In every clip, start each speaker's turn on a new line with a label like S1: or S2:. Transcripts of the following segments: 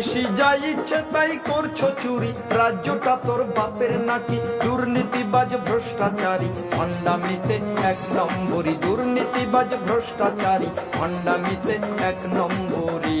S1: পিসি যা ইচ্ছে তাই করছ চুরি। রাজ্যটা তোর বাপের নাকি? দুর্নীতিবাজ ভ্রষ্টাচারী। ভণ্ডামিতে এক নম্বরই, দুর্নীতিবাজ ভ্রষ্টাচারী। ভণ্ডামিতে এক নম্বরই।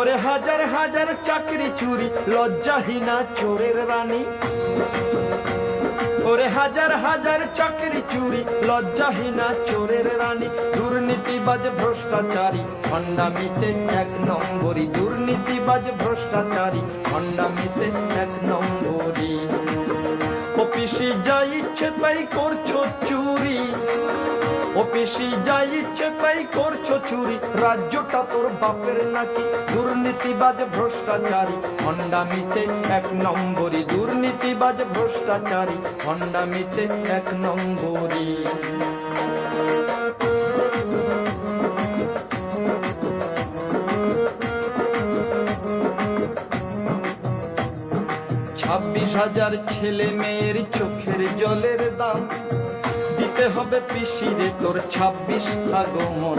S1: করে হাজার হাজার চাকরি চুরি, লজ্জাহীনা চোরের রানী। করে হাজার হাজার চাকরি চুরি, লজ্জাহীনা চোরের রানী। দুর্নীতিবাজ ভ্রষ্টাচারী, ভণ্ডামিতে এক নম্বরই দুর্নীতিবাজ ভ্রষ্টাচারী, ভণ্ডামিতে এক নম্বরই অফিসি যা ইচ্ছে তাই করছ চুরি। অফিসি যা ইচ্ছে তাই করছ চুরি। রাজ্যটা তোর বাপের নাকি? দুর্নীতিবাজ ভ্রষ্টাচারী, ভণ্ডামিতে এক নম্বরই। দুর্নীতিবাজ ভ্রষ্টাচারী, ভণ্ডামিতে এক নম্বরই। ছাব্বিশ হাজার ছেলে মেয়ের চোখের জলের দাম। দিতে হবে পিসিরে তোর ছাব্বিশ আগমন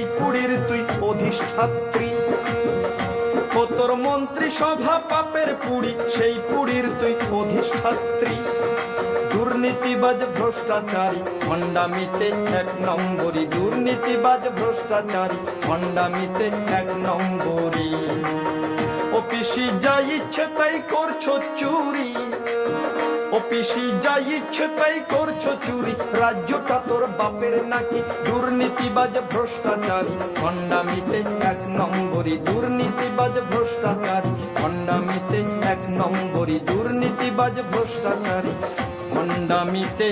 S1: অধিষ্ঠাত্রী ও তোর মন্ত্রী সভা পাপের পুরি, সেই পুরীর তুই অধিষ্ঠাত্রী। দুর্নীতিবাজ ভ্রষ্টাচারী, ভণ্ডামিতে এক নম্বরই দুর্নীতিবাজ ভ্রষ্টাচারী, ভণ্ডামিতে এক নম্বরই অফিসি যা ইচ্ছে তাই করছ চুরি। অফিসি যা ইচ্ছে তাই করছ চুরি। রাজ্যটা তোর বাপের নাকি দুর্নীতিবাজ ভ্রষ্টাচারী এক নম্বরই দুর্নীতিবাজ ভ্রষ্টাচার। ভণ্ডামিতে এক নম্বরই দুর্নীতিবাজ ভ্রষ্টাচার। ভণ্ডামিতে